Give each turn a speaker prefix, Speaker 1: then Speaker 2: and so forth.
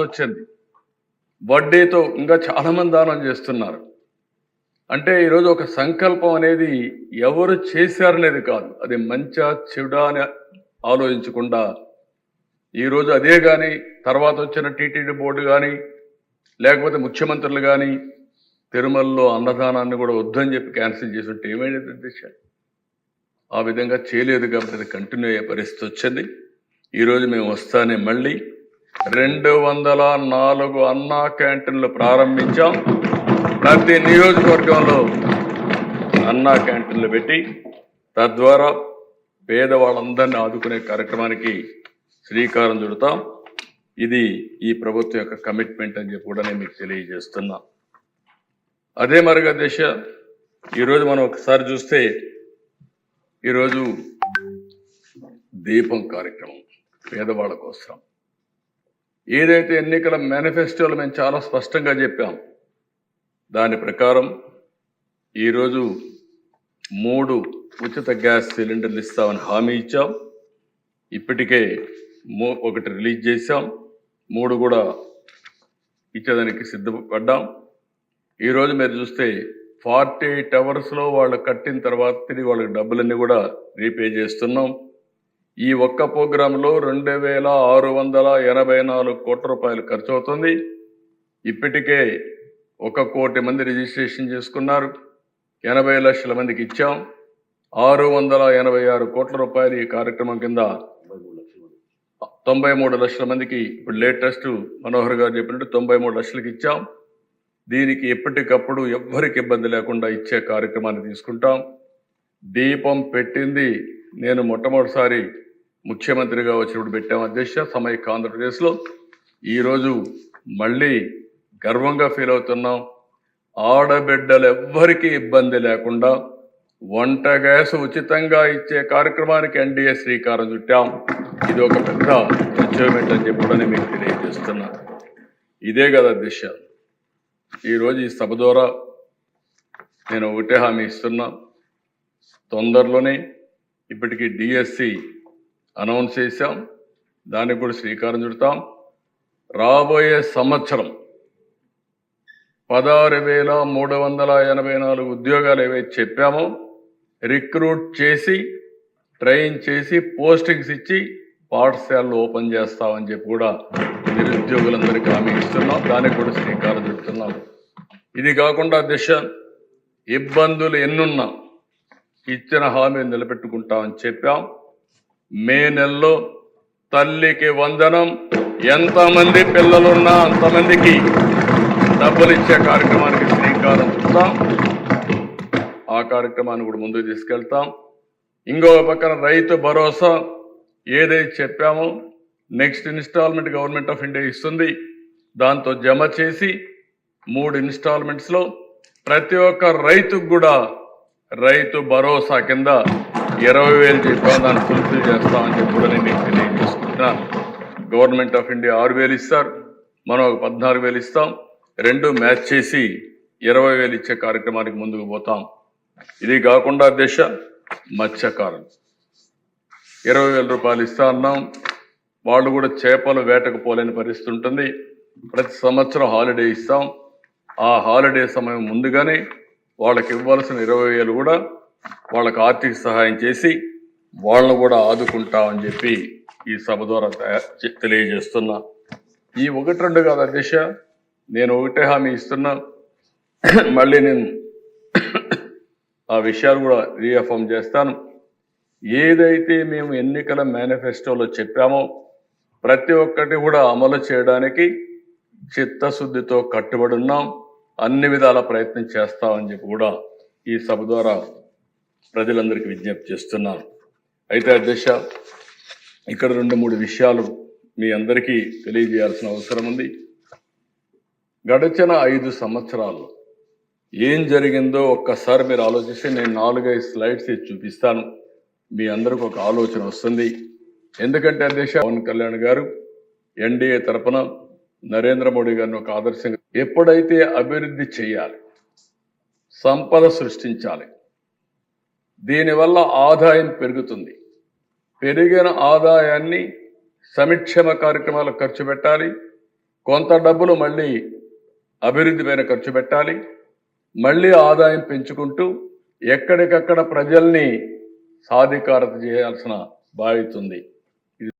Speaker 1: వచ్చింది. వడ్డీతో ఇంకా చాలా మంది దానం చేస్తున్నారు. అంటే ఈరోజు ఒక సంకల్పం అనేది ఎవరు చేశారనేది కాదు. అది మంచా చెడా అని ఆలోచించకుండా ఈరోజు అదే కానీ తర్వాత వచ్చిన టీటీడీ బోర్డు కానీ లేకపోతే ముఖ్యమంత్రులు కానీ తిరుమలలో అన్నదానాన్ని కూడా వద్దని చెప్పి క్యాన్సిల్ చేసి ఉంటే ఏమైనది దిశ ఆ విధంగా చేయలేదు కాబట్టి అది కంటిన్యూ అయ్యే పరిస్థితి వచ్చింది. ఈరోజు మేము వస్తానే మళ్ళీ రెండు వందల నాలుగు అన్నా క్యాంటీన్లు ప్రారంభించాం. ప్రతి నియోజకవర్గంలో అన్నా క్యాంటీన్లు పెట్టి తద్వారా పేదవాళ్ళందరినీ ఆదుకునే కార్యక్రమానికి శ్రీకారం చుడతాం. ఇది ఈ ప్రభుత్వం యొక్క కమిట్మెంట్ అని చెప్పి కూడా నేను మీకు తెలియజేస్తున్నా. అదే మరిగా దశ ఈరోజు మనం ఒకసారి చూస్తే ఈరోజు దీపం కార్యక్రమం పేదవాళ్ళ కోసం ఏదైతే ఎన్నికల మేనిఫెస్టోలో మేము చాలా స్పష్టంగా చెప్పాం దాని ప్రకారం ఈరోజు మూడు ఉచిత గ్యాస్ సిలిండర్లు ఇస్తామని హామీ ఇచ్చాం. ఇప్పటికే మూ ఒకటి రిలీజ్ చేశాం. మూడు కూడా ఇచ్చేదానికి సిద్ధపడ్డాం. ఈరోజు మీరు చూస్తే ఫార్టీ ఎయిట్ అవర్స్లో వాళ్ళు కట్టిన తర్వాత తిరిగి వాళ్ళకి డబ్బులన్నీ కూడా రీపే చేస్తున్నాం. ఈ ఒక్క ప్రోగ్రాంలో రెండు వేల ఆరు వందల ఎనభై నాలుగు కోట్ల రూపాయలు ఖర్చు అవుతుంది ఇప్పటికే ఒక కోటి మంది రిజిస్ట్రేషన్ చేసుకున్నారు. ఎనభై లక్షల మందికి ఇచ్చాం. ఆరు వందల ఎనభై ఆరు కోట్ల రూపాయలు ఈ కార్యక్రమం కింద తొంభై మూడు లక్షల మందికి ఇప్పుడు లేటెస్ట్ మనోహర్ గారు చెప్పినట్టు తొంభై మూడు లక్షలకి ఇచ్చాం. దీనికి ఎప్పటికప్పుడు ఎవ్వరికి ఇబ్బంది లేకుండా ఇచ్చే కార్యక్రమాన్ని తీసుకుంటాం. దీపం పెట్టింది నేను మొట్టమొదటిసారి ముఖ్యమంత్రిగా వచ్చినప్పుడు పెట్టాం అధ్యక్ష సమైక్య ఆంధ్రప్రదేశ్లో. ఈరోజు మళ్ళీ గర్వంగా ఫీల్ అవుతున్నాం. ఆడబిడ్డలు ఎవ్వరికీ ఇబ్బంది లేకుండా వంట గ్యాస్ ఉచితంగా ఇచ్చే కార్యక్రమానికి ఎన్డీఏ శ్రీకారం చుట్టాం. ఇది ఒక పెద్ద అచీవ్మెంట్ అని చెప్పడని మీకు తెలియజేస్తున్నా. ఇదే కదా దిశ. ఈరోజు ఈ సభ ద్వారా నేను ఒకటే హామీ ఇస్తున్నా. తొందరలోనే ఇప్పటికీ డిఎస్సి అనౌన్స్ చేశాం. దానికి కూడా శ్రీకారం చుడతాం. రాబోయే సంవత్సరం పదహారు వేల మూడు వందల ఎనభై నాలుగు ఉద్యోగాలు ఏవైతే చెప్పామో రిక్రూట్ చేసి ట్రైన్ చేసి పోస్టింగ్స్ ఇచ్చి పాఠశాలలు ఓపెన్ చేస్తామని చెప్పి కూడా నిరుద్యోగులందరికీ హామీ ఇస్తున్నాం. దానికి కూడా శ్రీకారం చుడుతున్నాం. ఇది కాకుండా దిశ ఇబ్బందులు ఎన్నున్నా ఇచ్చిన హామీ నిలబెట్టుకుంటామని చెప్పాం. మే నెలలో తల్లికి వందనం. ఎంతమంది పిల్లలున్నా అంతమందికి డబ్బులు ఇచ్చే కార్యక్రమానికి శ్రీకారం చుడతాం ఆ కార్యక్రమాన్ని కూడా ముందుకు తీసుకెళ్తాం. ఇంకో పక్కన రైతు భరోసా ఏదైతే చెప్పామో next installment government of India ఇస్తుంది. దాంతో జమ చేసి మూడు ఇన్స్టాల్మెంట్స్లో ప్రతి ఒక్క రైతుకు కూడా రైతు భరోసా కింద ఇరవై వేలు చెప్పాం దాన్ని ఫుల్ఫిల్ చేస్తామని చెప్పి కూడా నేను తెలియజేసుకుంటున్నాను గవర్నమెంట్ ఆఫ్ ఇండియా ఆరు వేలు ఇస్తారు మనం ఒక పద్నాలుగు వేలు ఇస్తాం. రెండు మ్యాచ్ చేసి ఇరవై వేలు ఇచ్చే కార్యక్రమానికి ముందుకు పోతాం. ఇది కాకుండా దేశ మత్స్యకారులు. ఇరవై వేల రూపాయలు ఇస్తా అన్నాం. వాళ్ళు కూడా చేపలు వేటకు పోలేని పరిస్థితి ఉంటుంది. ప్రతి సంవత్సరం హాలిడే ఇస్తాం. ఆ హాలిడే సమయం ముందుగానే వాళ్ళకి ఇవ్వాల్సిన ఇరవై వేలు కూడా వాళ్ళకి ఆర్థిక సహాయం చేసి వాళ్ళను కూడా ఆదుకుంటామని చెప్పి ఈ సభ ద్వారా తెలియజేస్తున్నా. ఈ ఒకటి రెండు కాదు అధ్యక్ష నేను ఒకటే హామీ ఇస్తున్నా. మళ్ళీ నేను ఆ విషయాలు కూడా రీఅఫర్మ్ చేస్తాను. ఏదైతే మేము ఎన్నికల మేనిఫెస్టోలో చెప్పామో ప్రతి ఒక్కటి కూడా అమలు చేయడానికి చిత్తశుద్ధితో కట్టుబడి ఉన్నాం. అన్ని విధాల ప్రయత్నం చేస్తామని చెప్పి కూడా ఈ సభ ద్వారా ప్రజలందరికీ విజ్ఞప్తి చేస్తున్నాను. అయితే అధ్యక్ష ఇక్కడ రెండు మూడు విషయాలు మీ అందరికీ తెలియజేయాల్సిన అవసరం ఉంది. గడిచిన ఐదు సంవత్సరాలు ఏం జరిగిందో ఒక్కసారి మీరు ఆలోచిస్తే నేను నాలుగైదు స్లైడ్స్ చూపిస్తాను. మీ అందరికి ఒక ఆలోచన వస్తుంది. ఎందుకంటే అధ్యక్ష పవన్ కళ్యాణ్ గారు ఎన్డీఏ తరపున నరేంద్ర మోడీ గారిని ఒక ఆదర్శంగా ఎప్పుడైతే అభివృద్ధి చేయాలి సంపద సృష్టించాలి దీనివల్ల ఆదాయం పెరుగుతుంది. పెరిగిన ఆదాయాన్ని సంక్షేమ కార్యక్రమాలకు ఖర్చు పెట్టాలి. కొంత డబ్బులు మళ్ళీ అభివృద్ధి పైన ఖర్చు పెట్టాలి. మళ్ళీ ఆదాయం పెంచుకుంటూ ఎక్కడికక్కడ ప్రజల్ని సాధికారత చేయాల్సిన బాధ్యత ఉంది.